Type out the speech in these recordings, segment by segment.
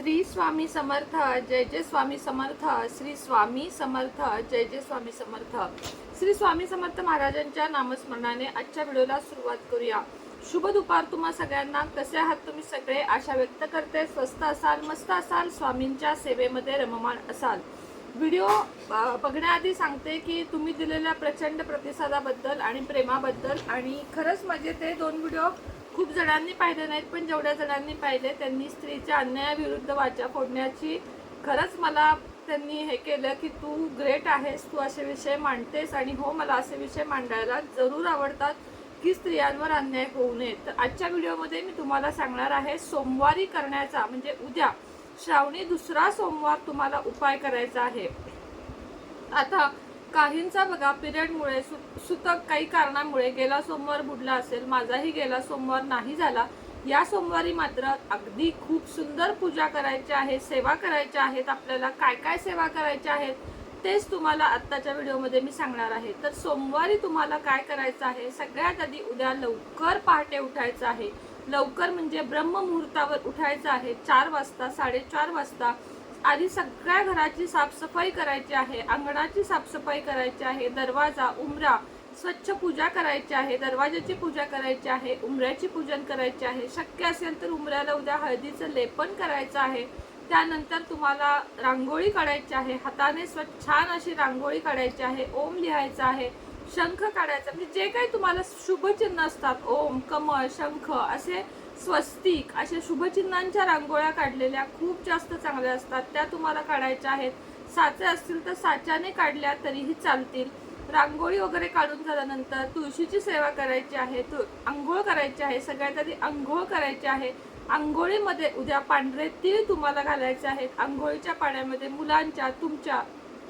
श्री स्वामी समर्थ जय जय स्वामी समर्थ श्री स्वामी समर्थ जय जय स्वामी समर्थ. श्री स्वामी समर्थ महाराजांच्या नामस्मरणाने आजच्या व्हिडिओला सुरुवात करूया. शुभ दुपार तुम्हा सगळ्यांना. कसे आहात तुम्ही सगळे? आशा व्यक्त करते. स्वस्त असाल मस्त असाल स्वामींच्या सेवेमध्ये रममाण असाल. व्हिडिओ बघण्याआधी सांगते की तुम्ही दिलेल्या प्रचंड प्रतिसादाबद्दल आणि प्रेमाबद्दल आणि खरंच माझे ते दोन व्हिडिओ खूप जणांनी पाहिले नाहीत पण जेवढ्या जणांनी पाहिले त्यांनी स्त्रीच्या अन्यायाविरुद्ध वाचा फोडण्याची खरंच मला त्यांनी हे केलं की तू ग्रेट आहेस तू असे विषय मांडतेस आणि हो मला असे विषय मांडायला जरूर आवडतात की स्त्रियांवर अन्याय होऊ नये. तर आजच्या व्हिडिओमध्ये मी तुम्हाला सांगणार आहे सोमवारी करण्याचा म्हणजे उद्या श्रावणी दुसरा सोमवार तुम्हाला उपाय करायचा आहे. आता काहींचा बघा पिरियडमुळे सु- सुतक काही कारणामुळे गेला सोमवार बुडला असेल माझाही गेला सोमवार नाही झाला या सोमवारी मात्र अगदी खूप सुंदर पूजा करायची आहे सेवा करायच्या आहेत आपल्याला काय काय सेवा करायच्या आहेत तेच तुम्हाला आत्ताच्या व्हिडिओमध्ये मी सांगणार आहे. तर सोमवारी तुम्हाला काय करायचं आहे सगळ्यात आधी उद्या लवकर पहाटे उठायचं आहे. लवकर म्हणजे ब्रह्ममुहूर्तावर उठायचं आहे चार वाजता साडेचार वाजता. आधी सगळ्या घराची साफसफाई करायची आहे अंगणाची साफसफाई करायची आहे दरवाजा उमरा स्वच्छ पूजा करायची आहे दरवाजाची पूजा करायची आहे उमऱ्याची पूजन करायची आहे. शक्य असेल तर उमऱ्याला उद्या हळदीचं लेपन करायचं आहे. त्यानंतर तुम्हाला रांगोळी काढायची आहे. हाताने स्वच्छ छान अशी रांगोळी काढायची आहे. ओम लिहायचा आहे. शंख काढायचा म्हणजे जे काही तुम्हाला शुभचिन्ह असतात ओम कमळ शंख असे स्वस्तिक अशा शुभचिन्हांच्या रांगोळ्या काढलेल्या खूप जास्त चांगल्या असतात. त्या तुम्हाला काढायच्या आहेत. साचे असतील तर साच्याने काढल्या तरीही चालतील. रांगोळी वगैरे काढून झाल्यानंतर तुळशीची सेवा करायची आहे तु आंघोळ करायची आहे सगळ्यात आधी आंघोळ करायची आहे. आंघोळीमध्ये उद्या पांढरे तीळ तुम्हाला घालायचे आहेत. आंघोळीच्या पाण्यामध्ये मुलांच्या तुमच्या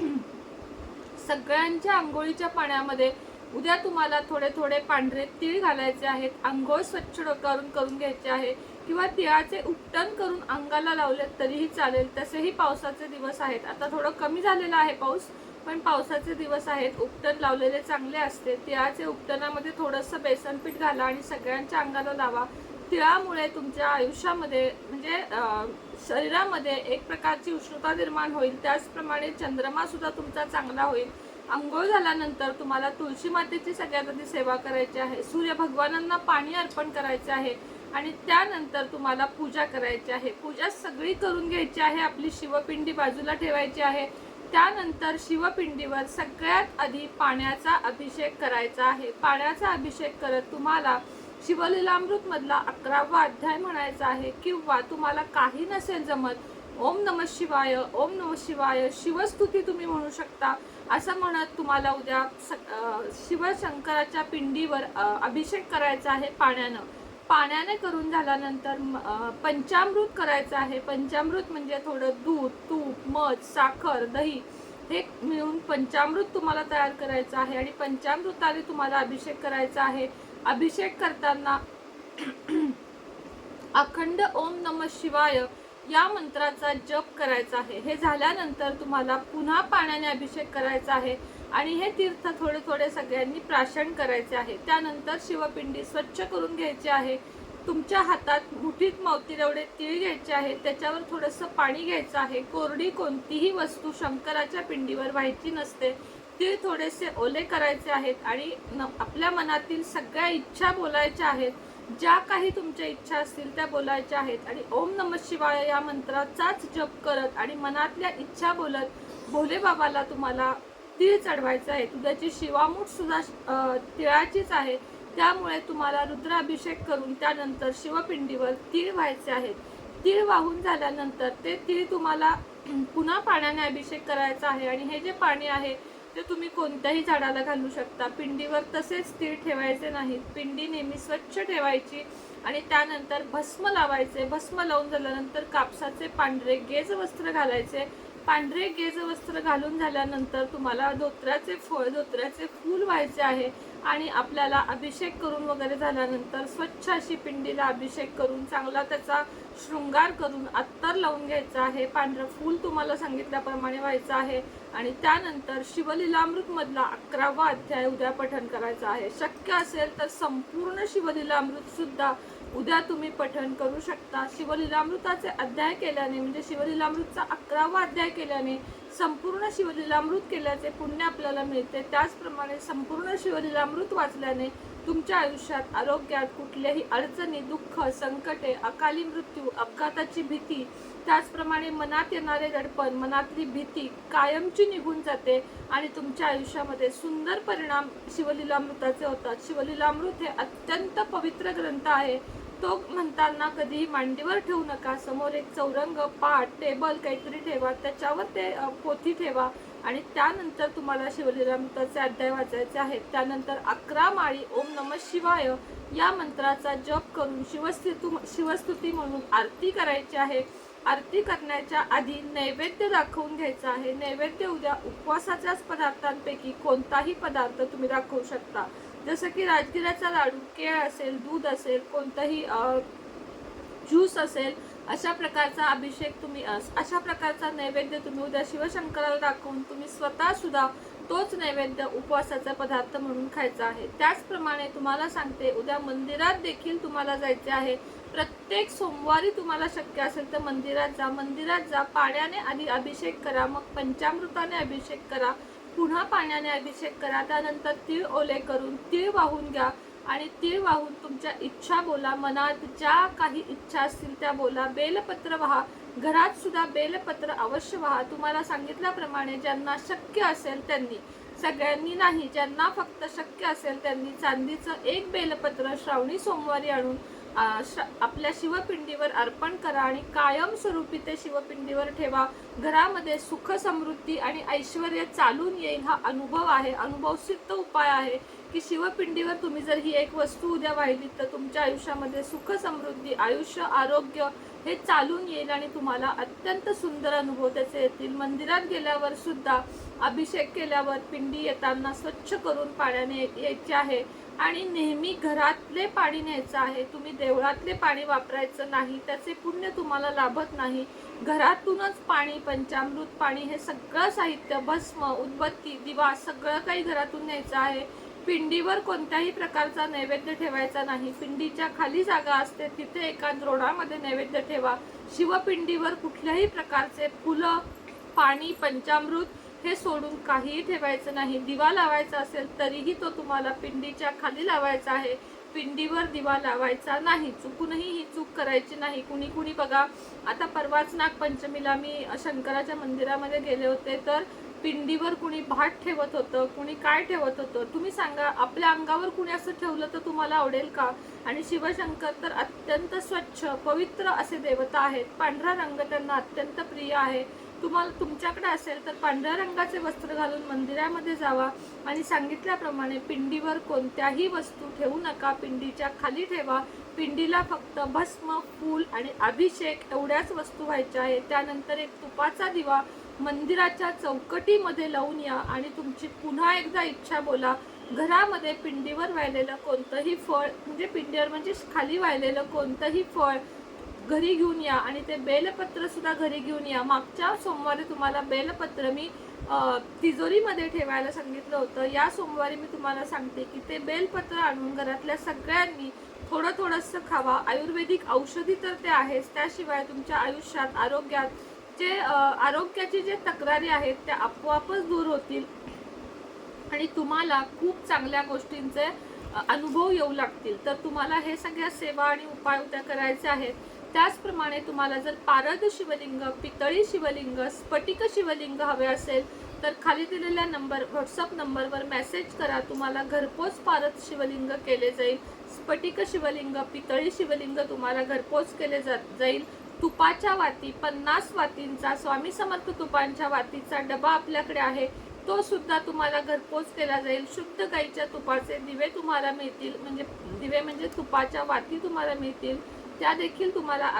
सगळ्यांच्या आंघोळीच्या पाण्यामध्ये उद्या तुम्हाला थोडे थोडे पांढरे तीळ घालायचे आहेत आंघोळ स्वच्छ डोक्यावरून करून घ्यायचे आहे किंवा तिळाचे उपटन करून अंगाला लावले तरीही चालेल तसेही पावसाचे दिवस आहेत. आता थोडं कमी झालेला आहे पाऊस पण पावसाचे दिवस आहेत. उपटन लावलेले चांगले असते. तिळाचे उपटनामध्ये थोडंसं बेसन पीठ घाला आणि सगळ्यांच्या अंगाला लावा. तिळामुळे तुमच्या आयुष्यामध्ये म्हणजे शरीरामध्ये एक प्रकारची उष्णता निर्माण होईल. त्याचप्रमाणे चंद्रमा सुद्धा तुमचा चांगला होईल. आंघोळ झाल्यानंतर तुम्हाला तुळशी मातेची सगळ्यात आधी सेवा करायची आहे. सूर्य भगवानांना पाणी अर्पण करायचे आहे आणि त्यानंतर तुम्हाला पूजा करायची आहे. पूजा सगळी करून घ्यायची आहे. आपली शिवपिंडी बाजूला ठेवायची आहे. त्यानंतर शिवपिंडीवर सगळ्यात आधी पाण्याचा अभिषेक करायचा आहे. पाण्याचा अभिषेक करत तुम्हाला शिवलीलामृत मधला अकरावा अध्याय म्हणायचा आहे. किंवा तुम्हाला काही नसेल जमत ओम नम शिवाय ओम नम शिवाय शिवस्तुती तुम्ही म्हणू शकता. असं म्हणत तुम्हाला उद्या स- शिवशंकराच्या पिंडीवर अभिषेक करायचा आहे पाण्यानं. पाण्याने करून झाल्यानंतर पंचामृत करायचं आहे. पंचामृत म्हणजे थोडं दूध तूप मध साखर दही हे मिळून पंचामृत तुम्हाला तयार करायचं आहे. आणि पंचामृताने तुम्हाला अभिषेक करायचा आहे. अभिषेक करताना अखंड ओम नम शिवाय या मंत्राचा जप करायचा आहे. हे झाल्यानंतर तुम्हाला पुन्हा पाण्याने अभिषेक करायचा आहे आणि हे तीर्थ थोडे थोडे सगळ्यांनी प्राशन करायचे आहे. त्यानंतर शिवपिंडी स्वच्छ करून घ्यायची आहे. तुमच्या हातात मुठीत मावतील एवढे तीळ घ्यायचे आहे. त्याच्यावर थोडंसं पाणी घ्यायचं आहे. कोरडी कोणतीही वस्तू शंकराच्या पिंडीवर व्हायची नसते. तीळ थोडेसे ओले करायचे आहेत आणि न- आपल्या मनातील सगळ्या इच्छा बोलायच्या आहेत. ज्या काही तुमच्या इच्छा असतील त्या बोलायच्या आहेत. आणि ओम नम शिवाय या मंत्राचाच जप करत आणि मनातल्या इच्छा बोलत भोले बाबाला तुम्हाला तीळ चढवायचं आहे. तुझ्याची शिवामूठ सुद्धा तिळाचीच आहे. त्यामुळे तुम्हाला रुद्राभिषेक करून त्यानंतर शिवपिंडीवर तीळ व्हायचे आहेत. तीळ वाहून झाल्यानंतर ते तीळ तुम्हाला पुन्हा पाण्याने अभिषेक करायचा आहे. आणि हे जे पाणी आहे ते तुम्ही कोणत्याही झाडाला घालू शकता. पिंडीवर तसेच स्थिर ठेवायचे नाहीत. पिंडी नेहमी स्वच्छ ठेवायची आणि त्यानंतर भस्म लावायचे. भस्म लावून झाल्यानंतर कापसाचे पांढरे गेज वस्त्र घालायचे. पांढरे गेज वस्त्र घालून झाल्यानंतर तुम्हाला धोत्र्याचे फळ धोत्र्याचे फूल व्हायचे आहे. आणि आपल्याला अभिषेक करून वगैरे झाल्यानंतर स्वच्छ अशी पिंडीला अभिषेक करून चांगला त्याचा शृंगार करून अत्तर लावून घ्यायचा आहे. पांढरं फूल तुम्हाला सांगितल्याप्रमाणे व्हायचं आहे. आणि त्यानंतर शिवलीलामृतमधला अकरावा अध्याय उद्या पठण करायचा आहे. शक्य असेल तर संपूर्ण शिवलीलामृतसुद्धा उद्या तुम्ही पठण करू शकता. शिवलीलामृताचे अध्याय केल्याने म्हणजे शिवलीलामृतचा अकरावा अध्याय केल्याने संपूर्ण शिवलीलामृत केल्याचे पुण्य आपल्याला मिळते. त्याचप्रमाणे संपूर्ण शिवलीलामृत वाचल्याने तुमच्या आयुष्यात आरोग्यात कुठल्याही अडचणी दुःख संकटे अकाली मृत्यू अपघाताची भीती त्याचप्रमाणे मनात येणारे दडपण मनातली भीती कायमची निघून जाते आणि तुमच्या आयुष्यामध्ये सुंदर परिणाम शिवलीलामृताचे होतात. शिवलीलामृत हे अत्यंत पवित्र ग्रंथ आहे. तो म्हणताना कधीही मांडीवर ठेवू नका. समोर एक चौरंग पाट टेबल काहीतरी ठेवा. त्याच्यावर ते पोथी ठेवा. आणि त्यानंतर तुम्हाला शिवलीलामृताचे अध्याय वाचायचे आहेत. त्यानंतर अकरा माळी ओम नम शिवाय या मंत्राचा जप करून शिवस्तुतू शिवस्तुती म्हणून आरती करायची आहे. आरती करण्याच्या आधी नैवेद्य दाखवून घ्यायचा आहे. नैवेद्य उद्या उपवासाच्याच पदार्थांपैकी कोणताही पदार्थ तुम्ही दाखवू शकता. जसं की राजगिराचा लाडू केळ असेल दूध असेल कोणतंही ज्यूस असेल अशा प्रकारचा अभिषेक तुम्ही अस- अशा प्रकारचा नैवेद्य तुम्ही उद्या शिवशंकराला दाखवून तुम्ही स्वतः सुद्धा तोच नैवेद्य उपवासाचा पदार्थ म्हणून खायचा आहे. त्याचप्रमाणे तुम्हाला सांगते उद्या मंदिरात देखील तुम्हाला जायचे आहे. प्रत्येक सोमवारी तुम्हाला शक्य असेल तर मंदिरात जा. मंदिरात जा पाण्याने आधी अभिषेक करा. मग पंचामृताने अभिषेक करा. पुन्हा पाण्याने अभिषेक करा. त्यानंतर तीळ ओले करून तीळ वाहून घ्या आणि तीळ वाहून तुमच्या इच्छा बोला. मनात ज्या काही इच्छा असतील त्या बोला. बेलपत्र व्हा. घरात सुद्धा बेलपत्र अवश्य व्हा. तुम्हाला सांगितल्याप्रमाणे ज्यांना शक्य असेल त्यांनी सगळ्यांनी नाही ज्यांना फक्त शक्य असेल त्यांनी चांदीचं एक बेलपत्र श्रावणी सोमवारी आणून आपल्या शिवपिंडीवर अर्पण करा आणि कायमस्वरूपी ते शिवपिंडीवर ठेवा. घरामध्ये सुख समृद्धी आणि ऐश्वर चालून येईल हा अनुभव आहे. अनुभव सिद्ध उपाय आहे की शिवपिंडीवर तुम्ही जर ही एक वस्तू उद्या वाहिली तर तुमच्या आयुष्यामध्ये सुख समृद्धी आयुष्य आरोग्य हे चालून येईल आणि तुम्हाला अत्यंत सुंदर अनुभव त्याचे येतील. मंदिरात गेल्यावर सुद्धा अभिषेक केल्यावर पिंडी येताना स्वच्छ करून पाण्याने यायचे आहे. आणि नेहमी घरातले पाणी न्यायचं आहे. तुम्ही देवळातले पाणी वापरायचं नाही त्याचे पुण्य तुम्हाला लाभत नाही. घरातूनच पाणी पंचामृत पाणी हे सगळं साहित्य भस्म उदबत्ती दिवा सगळं काही घरातून न्यायचं आहे. पिंडीवर कोणत्याही प्रकारचा नैवेद्य ठेवायचा नाही. पिंडीच्या खाली जागा असते तिथे एका द्रोणामध्ये नैवेद्य ठेवा. शिवपिंडीवर कुठल्याही प्रकारचे फुलं पाणी पंचामृत हे सोडून काहीही ठेवायचं नाही. दिवा लावायचा असेल तरीही तो तुम्हाला पिंडीच्या खाली लावायचा आहे. पिंडीवर दिवा लावायचा नाही. चुकूनही ही चूक करायची नाही. कुणी कुणी बघा आता परवाच नागपंचमीला मी शंकराच्या मंदिरामध्ये गेले होते तर पिंडीवर कुणी भात ठेवत होतं कुणी काय ठेवत होतं? तुम्ही सांगा आपल्या अंगावर कुणी असं ठेवलं तर तुम्हाला आवडेल का? आणि शिवशंकर तर अत्यंत स्वच्छ पवित्र असे देवता आहेत. पांढरा रंग त्यांना अत्यंत प्रिय आहे. तुम्हाला तुमच्याकडे असेल तर पांढऱ्या रंगाचे वस्त्र घालून मंदिरामध्ये जावा आणि सांगितल्याप्रमाणे पिंडीवर कोणत्याही वस्तू ठेवू नका. पिंडीच्या खाली ठेवा. पिंडीला फक्त भस्म फूल आणि अभिषेक एवढ्याच वस्तू व्हायच्या आहेत. त्यानंतर एक तुपाचा दिवा मंदिराच्या चौकटीमध्ये लावून या आणि तुमची पुन्हा एकदा इच्छा बोला. घरामध्ये पिंडीवर वाहिलेलं कोणतंही फळ म्हणजे पिंडीवर म्हणजे खाली वाहिलेलं कोणतंही फळ घरी घेऊन या आणि ते बेलपत्र सुद्धा घरी घेऊन या. मागच्या सोमवारी तुम्हाला बेलपत्र मी तिजोरीमध्ये ठेवायला सांगितलं होतं. या सोमवारी मी तुम्हाला सांगते की ते बेलपत्र आणून घरातल्या सगळ्यांनी थोडं थोडंसं खावा. आयुर्वेदिक औषधी तर ते आहेच. त्याशिवाय तुमच्या आयुष्यात आरोग्यात जे आरोग्याची जे तक्रारी आहेत त्या आपोआपच दूर होतील आणि तुम्हाला खूप चांगल्या गोष्टींचे अनुभव येऊ लागतील. तर तुम्हाला हे सगळ्या सेवा आणि उपाय उद्या करायचे आहेत. त्याचप्रमाणे तुम्हाला जर पारद शिवलिंग पितळी शिवलिंग स्फटिक शिवलिंग हवे असेल तर खाली दिलेल्या नंबर व्हॉट्सअप नंबरवर मेसेज करा. तुम्हाला घरपोच पारद शिवलिंग केले जाईल. स्फटिक शिवलिंग पितळी शिवलिंग तुम्हाला घरपोच केले जा जाईल. तुपाच्या वाती पन्नास वातींचा स्वामी समर्थ तुपांच्या वातीचा डबा आपल्याकडे आहे. तो सुद्धा तुम्हाला घरपोच केला जाईल. शुद्ध गाईच्या तुपाचे दिवे तुम्हाला मिळतील. म्हणजे दिवे म्हणजे तुपाच्या वाती तुम्हाला मिळतील. त्या देखील तुम्हाला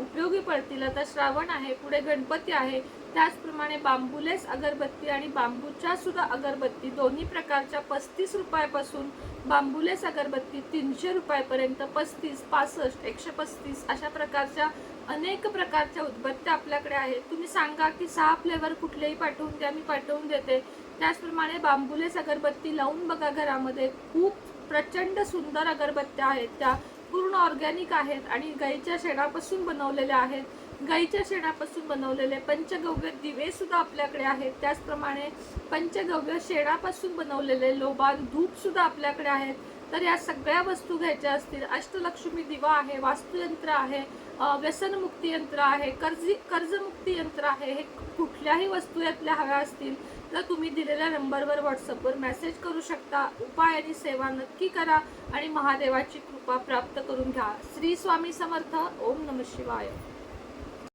उपयोगी पडतील. आता श्रावण आहे पुढे गणपती आहे. त्याचप्रमाणे बांबुलेस अगरबत्ती आणि बांबूच्या सुद्धा अगरबत्ती दोन्ही प्रकारच्या पस्तीस रुपयापासून बांबुलेस अगरबत्ती तीनशे रुपयापर्यंत पस्तीस पासष्ट एकशे पस्तीस अशा प्रकारच्या अनेक प्रकारच्या उदबत्त्या आपल्याकडे आहेत. तुम्ही सांगा की सहा फ्लेवर कुठलेही पाठवून द्या मी पाठवून देते. त्याचप्रमाणे बांबुलेस अगरबत्ती लावून बघा घरामध्ये. खूप प्रचंड सुंदर अगरबत्त्या आहेत त्या. पूर्ण ऑर्गॅनिक आहेत आणि गाईच्या शेणापासून बनवलेले आहेत. गाईच्या शेणापासून बनवलेले पंचगव्य दिवे सुद्धा आपल्याकडे आहेत. त्याचप्रमाणे पंचगव्य शेणापासून बनवलेले लोबान धूप सुद्धा आपल्याकडे आहेत. तर या सगळ्या वस्तू घ्यायच्या असतील अष्टलक्ष्मी दिवा आहे वास्तुयंत्र आहे व्यसनमुक्ती यंत्र आहे कर्जी कर्जमुक्ती यंत्र आहे हे कुठल्याही वस्तू यातल्या हव्या असतील तर तुम्ही दिलेल्या नंबरवर व्हॉट्सअपवर मेसेज करू शकता. उपाय आणि सेवा नक्की करा आणि महादेवाची कृपा प्राप्त करून घ्या. श्री स्वामी समर्थ. ओम नम शिवाय.